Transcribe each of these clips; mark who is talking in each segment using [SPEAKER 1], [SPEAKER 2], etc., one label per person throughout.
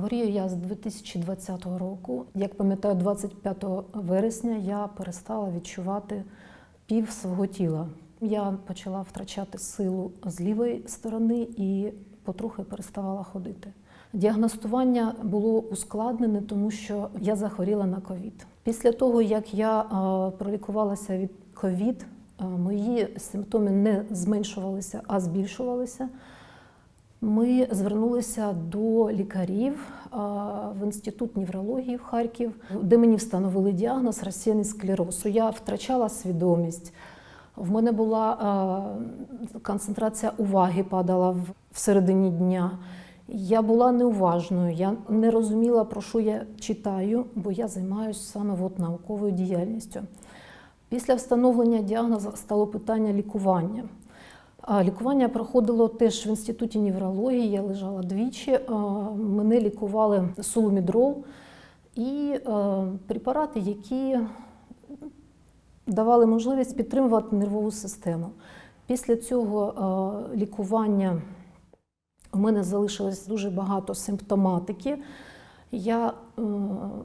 [SPEAKER 1] Хворію я з 2020 року. Як пам'ятаю, 25 вересня я перестала відчувати пів свого тіла. Я почала втрачати силу з лівої сторони і потрохи переставала ходити. Діагностування було ускладнене, тому що я захворіла на ковід. Після того, як я е, пролікувалася від ковід, е, мої симптоми не зменшувалися, а збільшувалися. Ми звернулися до лікарів в інститут неврології в Харків, де мені встановили діагноз розсіяний склероз. Я втрачала свідомість. В мене була концентрація уваги падала всередині дня. Я була неуважною, я не розуміла, про що я читаю, бо я займаюся саме от науковою діяльністю. Після встановлення діагнозу стало питання лікування. Лікування проходило теж в інституті неврології. Я лежала двічі. Мене лікували сулумідрол і препарати, які давали можливість підтримувати нервову систему. Після цього лікування у мене залишилось дуже багато симптоматики. Я е,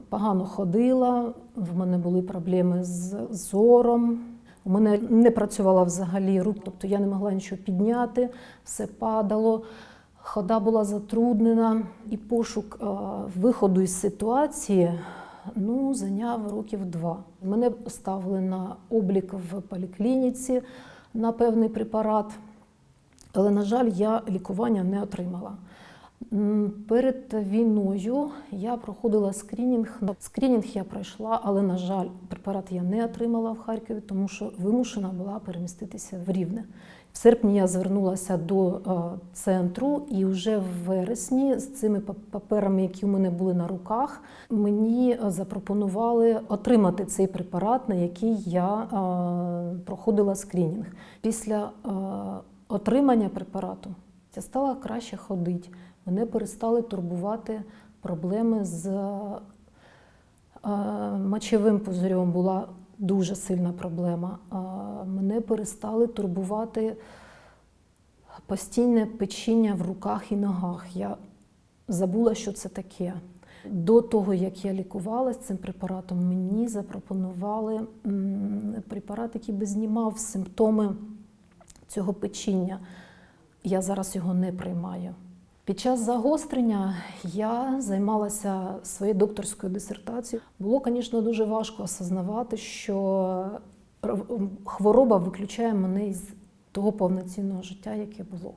[SPEAKER 1] погано ходила, в мене були проблеми з зором. У мене не працювала взагалі рук, тобто я не могла нічого підняти, все падало, хода була затруднена, і пошук е, виходу із ситуації ну, зайняв років два. Мене ставили на облік в поліклініці на певний препарат, але, на жаль, я лікування не отримала. Перед війною я проходила скринінг. Скринінг я пройшла, але, на жаль, препарат я не отримала в Харкові, тому що вимушена була переміститися в Рівне. В серпні я звернулася до е, центру, і вже в вересні з цими паперами, які у мене були на руках, мені е, запропонували отримати цей препарат, на який я е, проходила скринінг. Після отримання препарату я стала краще ходити. Мене перестали турбувати проблеми з е, мочовим пузирем. Була дуже сильна проблема. Е, Мене перестали турбувати постійне печіння в руках і ногах. Я забула, що це таке. До того, як я лікувалася цим препаратом, мені запропонували препарат, який би знімав симптоми цього печіння. Я зараз його не приймаю. Під час загострення я займалася своєю докторською дисертацією. Було, звісно, дуже важко осознавати, що хвороба виключає мене із того повноцінного життя, яке було.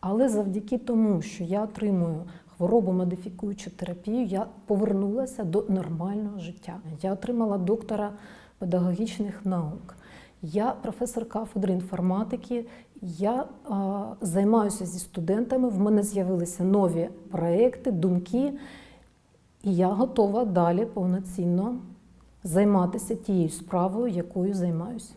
[SPEAKER 1] Але завдяки тому, що я отримую хворобу модифікуючу терапію, я повернулася до нормального життя. Я отримала доктора педагогічних наук. Я професор кафедри інформатики. Я а, займаюся зі студентами. В мене з'явилися нові проекти, думки, і я готова далі повноцінно займатися тією справою, якою займаюся.